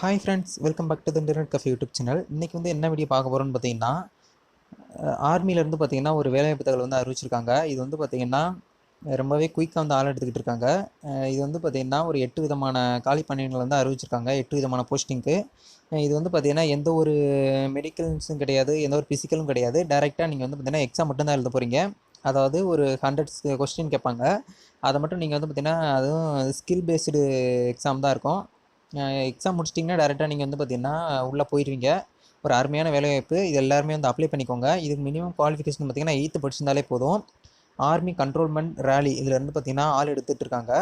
Hi friends welcome back to the internet cafe YouTube channel இன்றைக்கி வந்து என்ன video பார்க்க போகிறோன்னு பார்த்தீங்கன்னா ஆர்மியிலேருந்து பார்த்தீங்கன்னா ஒரு வேலை வாய்ப்புகள் வந்து அறிவிச்சிருக்காங்க. இது வந்து பார்த்தீங்கன்னா ரொம்பவே குயிக்காக வந்து ஆள் எடுத்துக்கிட்டு இருக்காங்க. இது வந்து பார்த்தீங்கன்னா ஒரு எட்டு விதமான காலி பணியிடங்கள் வந்து அறிவிச்சிருக்காங்க. எட்டு விதமான போஸ்டிங்க்கு இது வந்து பார்த்திங்கன்னா எந்த ஒரு மெடிக்கல்ஸும் கிடையாது எந்த ஒரு ஃபிசிக்கலும் கிடையாது. டேரெக்டாக நீங்கள் வந்து பார்த்தீங்கன்னா எக்ஸாம் மட்டும்தான் எழுத போகிறீங்க அதாவது ஒரு ஹண்ட்ரட் கொஸ்டின் கேட்பாங்க. அதை மட்டும் நீங்கள் வந்து பார்த்திங்கன்னா அதுவும் ஸ்கில் பேஸ்டு எக்ஸாம் தான் இருக்கும். எக்ஸாம் முடிச்சிட்டிங்கன்னா டேரெக்டாக நீங்கள் வந்து பார்த்தீங்கன்னா உள்ளே போயிடுவீங்க ஒரு அருமையான வேலைவாய்ப்பு. இது எல்லாருமே வந்து அப்ளை பண்ணிக்கோங்க. இதுக்கு மினிமம் குவாலிஃபிகேஷன் பார்த்தீங்கன்னா எயித்து படிச்சிருந்தாலே போதும். ஆர்மி கண்ட்ரோல்மெண்ட் ரேலி இதில் இருந்து பார்த்தீங்கன்னா ஆள் எடுத்துகிட்டு இருக்காங்க.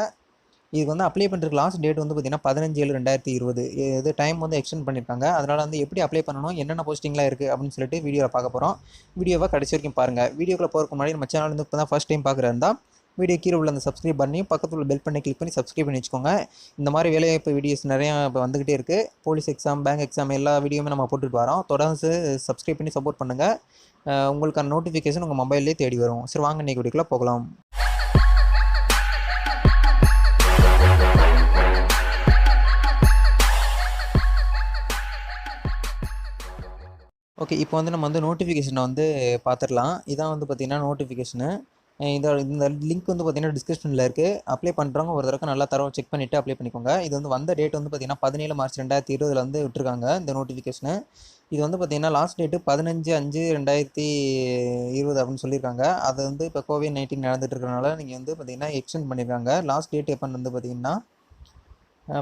இதுக்கு வந்து அப்ளை பண்ணுறதுக்கு லாஸ்ட் டேட் வந்து பார்த்தீங்கன்னா பதினஞ்சு ஏழு ரெண்டாயிரத்தி இருபது. இது டைம் வந்து எக்ஸ்டெண்ட் பண்ணியிருக்காங்க அதனால் வந்து எப்படி அப்ளை பண்ணணும் என்னென்ன போஸ்டிங்லாம் இருக்குது அப்படின்னு சொல்லிட்டு வீடியோவில் பார்க்க போகிறோம் வீடியோவை கடைசி வரைக்கும் பாருங்கள் வீடியோக்குள்ளே போகிறதுக்கு முன்னாடி நம்ம சேனல் வந்து இப்போ தான் ஃபஸ்ட் டைம் பார்க்குறதா வீடியோ கீழே உள்ள அந்த சப்ஸ்கிரைப் பண்ணி பக்கத்தில் உள்ள பெல் பண்ணி கிளிக் பண்ணி சப்ஸ்கிரைப் பண்ணி வச்சுக்கோங்க. இந்த மாதிரி வேலைவாய்ப்பு வீடியோஸ் நிறையா இப்போ வந்துக்கிட்டே இருக்குது போலீஸ் எக்ஸாம் பேங்க் எக்ஸாம் எல்லா வீடியோமே நம்ம போட்டுட்டு வரோம். தொடர்ந்து சப்ஸ்கிரைப் பண்ணி சப்போர்ட் பண்ணுங்கள் உங்களுக்கான நோட்டிஃபிகேஷன் உங்கள் மொபைல்லே தேடி வரும். சரி வாங்க இன்னைக்கு வீடியோக்குள்ளே போகலாம். ஓகே இப்போ வந்து நம்ம வந்து நோட்டிஃபிகேஷனை வந்து பார்த்துடலாம். இதான் வந்து பார்த்திங்கன்னா நோட்டிஃபிகேஷனு இந்த இந்த லிங்க் வந்து பார்த்திங்கன்னா டிஸ்கிரிப்ஷனில் இருக்குது அப்ளை பண்ணுறவங்க ஒரு தடவை நல்லா தரவை செக் பண்ணிவிட்டு அப்ளை பண்ணிக்கோங்க. இது வந்து வந்த டேட் வந்து பார்த்திங்கன்னா பதினேழு மார்ச் ரெண்டாயிரத்தி இருபதில் வந்து விட்டுருக்காங்க இந்த நோட்டிஃபிகேஷனு இது வந்து பார்த்திங்கன்னா லாஸ்ட் டேட்டு பதினஞ்சு அஞ்சு ரெண்டாயிரத்தி இருபது அப்படின்னு சொல்லியிருக்காங்க. அது வந்து இப்போ கோவிட் நைன்டீன் நடந்துட்டு இருக்கிறனால நீங்கள் வந்து பார்த்திங்கன்னா எக்ஸ்டெண்ட் பண்ணியிருக்காங்க லாஸ்ட் டேட் எப்போன்னு வந்து பார்த்திங்கன்னா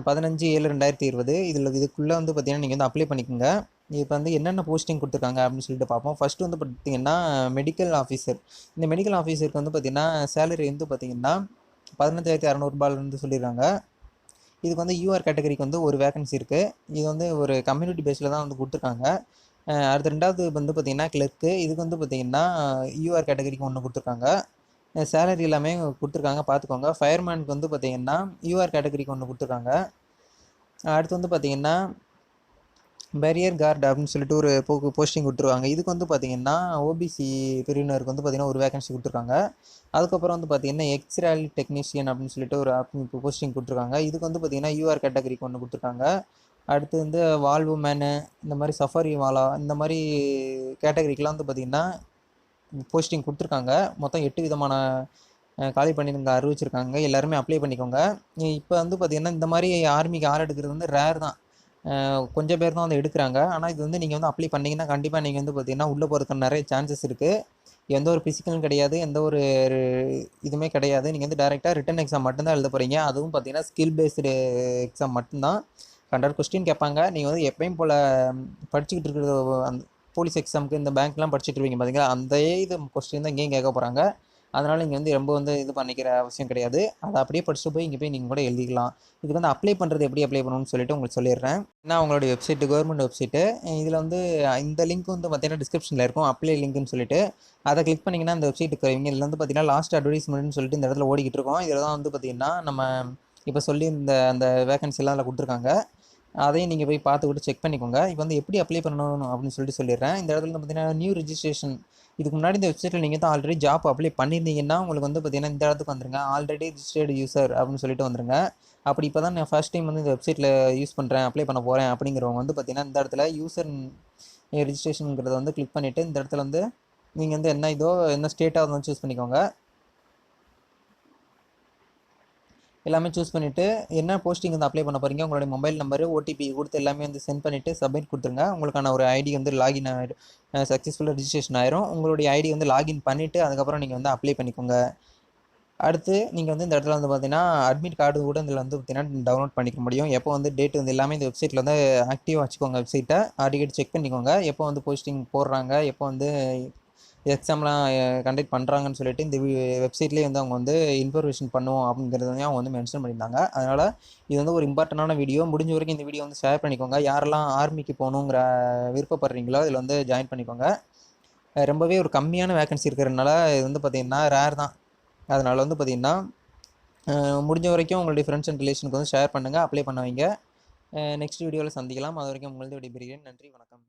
பதினஞ்சு ஏழு ரெண்டாயிரத்தி இருபது. இதில் இதுக்குள்ளே வந்து பார்த்திங்கன்னா நீங்கள் வந்து அப்ளை பண்ணிக்கோங்க. இப்போ வந்து என்னென்ன போஸ்டிங் கொடுத்துருக்காங்க அப்படின்னு சொல்லிட்டு பார்ப்போம். ஃபஸ்ட்டு வந்து பார்த்திங்கன்னா மெடிக்கல் ஆஃபீஸர் இந்த மெடிக்கல் ஆஃபீஸருக்கு வந்து பார்த்திங்கன்னா சேலரி வந்து பார்த்திங்கன்னா பதினஞ்சாயிரத்தி அறநூறுபாலேருந்து சொல்லிடுறாங்க இதுக்கு வந்து யூஆர் கேட்டகரிக்கு வந்து ஒரு வேகன்சி இருக்குது இது வந்து ஒரு கம்யூனிட்டி பேஸில் தான் வந்து கொடுத்துருக்காங்க. அடுத்து ரெண்டாவது வந்து பார்த்திங்கன்னா கிளர்க்கு இதுக்கு வந்து பார்த்திங்கன்னா யூஆர் கேட்டகரிக்கு ஒன்று கொடுத்துருக்காங்க. சேலரி எல்லாமே கொடுத்துருக்காங்க. பார்த்துக்கோங்க ஃபயர்மேனுக்கு வந்து பார்த்திங்கன்னா யூஆர் கேட்டகரிக்கு ஒன்று கொடுத்துருக்காங்க. அடுத்து வந்து பார்த்திங்கன்னா பேரியர் கார்டு அப்படின்னு சொல்லிட்டு ஒரு போ போஸ்டிங் கொடுத்துருவாங்க. இதுக்கு வந்து பார்த்திங்கன்னா ஓபிசி பிரிவினருக்கு வந்து பார்த்திங்கன்னா ஒரு வேகன்சி கொடுத்துருக்காங்க. அதுக்கப்புறம் வந்து பார்த்திங்கன்னா எக்ஸ்ரேல் டெக்னீஷியன் அப்படின்னு சொல்லிட்டு ஒரு இப்போ போஸ்டிங் கொடுத்துருக்காங்க. இதுக்கு வந்து பார்த்திங்கன்னா யூஆர் கேட்டகரிக்கு ஒன்று கொடுத்துருக்காங்க. அடுத்து வந்து வால்வு மேனு இந்த மாதிரி சஃபாரி வாலா இந்த மாதிரி கேட்டகரிக்கெலாம் வந்து பார்த்திங்கன்னா போஸ்டிங் கொடுத்துருக்காங்க. மொத்தம் எட்டு விதமான காலி பண்ணிருங்க அறிவிச்சிருக்காங்க. எல்லாருமே அப்ளை பண்ணிக்கோங்க. இப்போ வந்து பார்த்திங்கன்னா இந்த மாதிரி ஆர்மிக்கு ஆள் எடுக்கிறது வந்து ரேர் தான். கொஞ்சம் பேர் தான் வந்து எடுக்கிறாங்க. ஆனால் இது வந்து நீங்கள் வந்து அப்ளை பண்ணிங்கன்னா கண்டிப்பாக நீங்கள் வந்து பார்த்தீங்கன்னா உள்ளே போகிறதுக்கு நிறைய சான்சஸ் இருக்குது எந்த ஒரு ஃபிசிக்கலும் கிடையாது. எந்த ஒரு இதுவுமே கிடையாது. நீங்கள் வந்து டேரெக்டாக ரிட்டன் எக்ஸாம் மட்டும்தான் எழுத போகிறீங்க அதுவும் பார்த்தீங்கன்னா ஸ்கில் பேஸ்டு எக்ஸாம் மட்டும்தான். ஹண்ட்ரட் கொஸ்டின் கேட்பாங்க. நீங்கள் வந்து எப்பயும் போல் படிச்சுக்கிட்டு இருக்கிற அந்த போலீஸ் எக்ஸாமுக்கு இந்த பேங்க்லாம் படிச்சுட்டு இருப்பீங்க பார்த்தீங்களா அந்த இது கொஸ்டின் தான் இங்கேயும் கேட்க போகிறாங்க அதனால் இங்கே வந்து ரொம்ப வந்து இது பண்ணிக்கிற அவசியம் கிடையாது. அதை அப்படியே படிச்சுட்டு போய் இங்கே போய் நீங்கள் கூட எழுதிக்கலாம். இதுக்கு வந்து அப்ளை பண்ணுறது எப்படி அப்ளை பண்ணணும்னு சொல்லிட்டு உங்களுக்கு சொல்லிடுறேன். நான் உங்களுடைய வெப்சைட்டு கவர்மெண்ட் வெப்சைட்டு இதில் வந்து இந்த லிங்க் வந்து பார்த்தீங்கன்னா டிஸ்கிரிப்ஷனில் இருக்கும். அப்ளை லிங்க்னு சொல்லிட்டு அதை கிளிக் பண்ணிங்கன்னா இந்த வெப்சைட்டுக்கு வருவீங்க. இதில் வந்து பார்த்தீங்கன்னா லாஸ்ட் அட்வர்டைஸ்மெண்ட்னு சொல்லிட்டு இந்த இடத்துல ஓடிக்கிட்டு இருக்கோம். இதில் தான் வந்து பார்த்தீங்கன்னா நம்ம இப்போ சொல்லி இந்த அந்த வேகன்சிலாம் அதில் கொடுத்துருக்காங்க. அதையும் நீங்கள் போய் பார்த்துக்கிட்டு செக் பண்ணிக்கோங்க. இப்போ வந்து எப்படி அப்ளை பண்ணணும் அப்படின்னு சொல்லிட்டு சொல்லிடுறேன். இந்த இடத்துல வந்து பார்த்தீங்கன்னா நியூ ரிஜிஸ்ட்ரேஷன் இதுக்கு முன்னாடி இந்த வெப்சைட்டில் நீங்கள் தான் ஆல்ரெடி ஜாப் அப்ளை பண்ணியிருந்தீங்கன்னா உங்களுக்கு வந்து பார்த்தீங்கன்னா இந்த இடத்துக்கு வந்துருங்க. ஆல்ரெடி ரிஜிஸ்டர்டு யூசர் அப்படின்னு சொல்லிட்டு வந்துருங்க. அப்படி இப்போ தான் நான் ஃபர்ஸ்ட் டைம் வந்து இந்த வெப்சைட்டில் யூஸ் பண்ணுறேன் அப்ளை பண்ண போகிறேன் அப்படிங்கிறவங்க வந்து பார்த்தீங்கன்னா இந்த இடத்துல யூசர் ரிஜிஸ்ட்ரேஷனுங்கிறத வந்து கிளிக் பண்ணிவிட்டு இந்த இடத்துல வந்து நீங்கள் வந்து என்ன இதோ என்ன ஸ்டேட்டாக வந்து சூஸ் பண்ணிக்கோங்க. எல்லாமே சூஸ் பண்ணிவிட்டு என்ன போஸ்டிங் வந்து அப்ளை பண்ண போகிறீங்க உங்களுடைய மொபைல் நம்பர் ஓடிபி கொடுத்து எல்லாமே வந்து சென்ட் பண்ணிவிட்டு சப்மிட் கொடுத்துருங்க. உங்களுக்கான ஒரு ஐடி வந்து லாகின் ஆகிடும் சக்ஸஸ்ஃபுல்லாக ரிஜிஸ்ட்ரேஷன் ஆயிரும். உங்களுடைய ஐடி வந்து லாகின் பண்ணிவிட்டு அதுக்கப்புறம் நீங்கள் வந்து அப்ளை பண்ணிக்கோங்க. அடுத்து நீங்கள் வந்து இந்த இடத்துல வந்து பார்த்தீங்கன்னா அட்மிட் கார்டு கூட இதில் வந்து பார்த்தீங்கன்னா டவுன்லோட் பண்ணிக்க முடியும். எப்போ வந்து டேட் வந்து எல்லாமே இந்த வெப்சைட்டில் வந்து ஆக்டிவாக வச்சுக்கோங்க வெப்சைட்டை அடிக்கடி செக் பண்ணிக்கோங்க. எப்போ வந்து போஸ்டிங் போடுறாங்க எப்போ வந்து எக்ஸாம்லாம் கண்டக்ட் பண்ணுறாங்கன்னு சொல்லிட்டு இந்த வெப்சைட்லேயே வந்து அவங்க வந்து இன்ஃபர்மேஷன் பண்ணுவோம் அப்படிங்கிறதையும் அவங்க வந்து மென்ஷன் பண்ணியிருந்தாங்க. அதனால் இது வந்து ஒரு இம்பார்ட்டண்டான வீடியோ முடிஞ்ச வரைக்கும் இந்த வீடியோ வந்து ஷேர் பண்ணிக்கோங்க. யாரெல்லாம் ஆர்மிக்கு போகணுங்கிற விருப்பப்படுறீங்களோ இதில் வந்து ஜாயின் பண்ணிக்கோங்க. ரொம்பவே ஒரு கம்மியான வேகன்சி இருக்கிறதுனால இது வந்து பார்த்திங்கன்னா ரேர் தான். அதனால் வந்து பார்த்திங்கன்னா முடிஞ்ச வரைக்கும் உங்களுடைய ஃப்ரெண்ட்ஸ் அண்ட் ரிலேஷனுக்கு வந்து ஷேர் பண்ணுங்கள் அப்ளை பண்ண வைங்க. நெக்ஸ்ட் வீடியோவில் சந்திக்கலாம். அது வரைக்கும் உங்களது விடைபெறுகிறேன். நன்றி வணக்கம்.